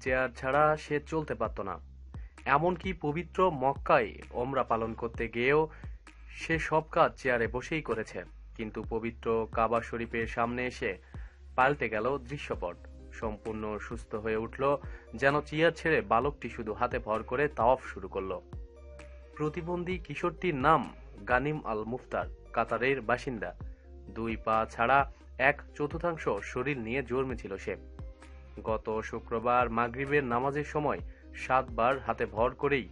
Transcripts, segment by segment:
Chair ছাড়া সে চলতে পারত না। এমনকি পবিত্র মক্কায় ওমরা পালন করতে গিয়েও সে সব কাজ চেয়ারে বসেই করেছে। কিন্তু পবিত্র কাবা শরীফের সামনে এসে পাল্টে গেল দৃশ্যপট। সম্পূর্ণ সুস্থ হয়ে উঠল, যেন চেয়ার ছেড়ে বালকটি শুধু হাতে ভর করে তাওয়াফ শুরু করল। প্রতিবন্ধী কিশোরটির নাম গানিম আল মুফতার কাতারের বাসিন্দা। দুই পা ছাড়া এক চতুর্থাংশ শরীর নিয়ে জন্মেছিল সে। গত শুক্রবার মাগরিবের নামাজের সময় সাতবার হাতে ভর করেই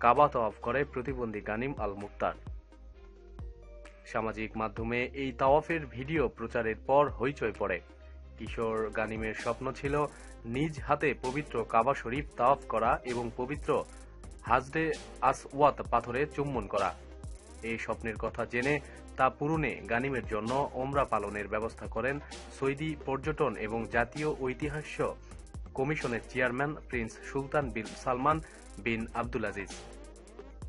কাবা তাওয়াফ করে প্রতিবন্ধী গানিম আল মুফতার সামাজিক মাধ্যমে এই তাওয়াফের ভিডিও প্রচারের পর হইচই পড়ে। কিশোর গানিমের স্বপ্ন ছিল নিজ হাতে পবিত্র কাবা শরীফ তাওয়াফ করা এবং পবিত্র হাজরে আসওয়াত পাথরে চুম্বন করা। এই স্বপ্নের কথা জেনে তা পূরণে গানিমের জন্য ওমরা পালনের ব্যবস্থা করেন সৌদি পর্যটন এবং জাতীয় ঐতিহ্য কমিশনের chairman prince Sultan bin Salman bin Abdul Aziz.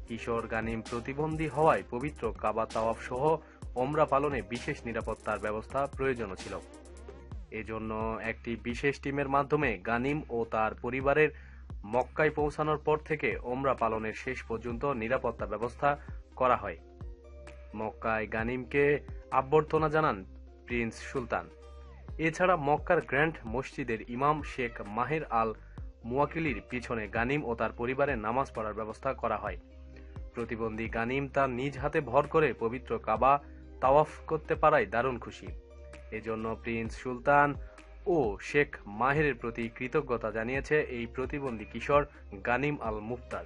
কিশোর গানিম প্রতিবন্ধী হওয়ায় পবিত্র কাবা তাওয়াফ সহ ওমরা পালনে বিশেষ নিরাপত্তার ব্যবস্থা প্রয়োজন ছিল। এজন্য একটি বিশেষ টিমের মাধ্যমে গানিম ও তার পরিবারের মক্কায় পৌঁছানোর পর থেকে ওমরা পালনের শেষ পর্যন্ত নিরাপত্তা ব্যবস্থা করা হয়। মক্কায় গানিমকে আভ্যর্থনা জানান প্রিন্স সুলতান। এছাড়া মক্কার গ্র্যান্ড মসজিদের ইমাম শেখ মাহের আল মুয়াকিলির পিছনে গানিম ও তার পরিবারের নামাজ পড়ার ব্যবস্থা করা হয়। প্রতিবন্ধী গানিম তার নিজ হাতে ভর করে পবিত্র কাবা তাওয়াফ করতে পারায় দারুণ খুশি। এজন্য প্রিন্স সুলতান ও শেখ মাহেরের প্রতি কৃতজ্ঞতা জানিয়েছে এই প্রতিবন্ধী কিশোর গানিম আল মুফতার।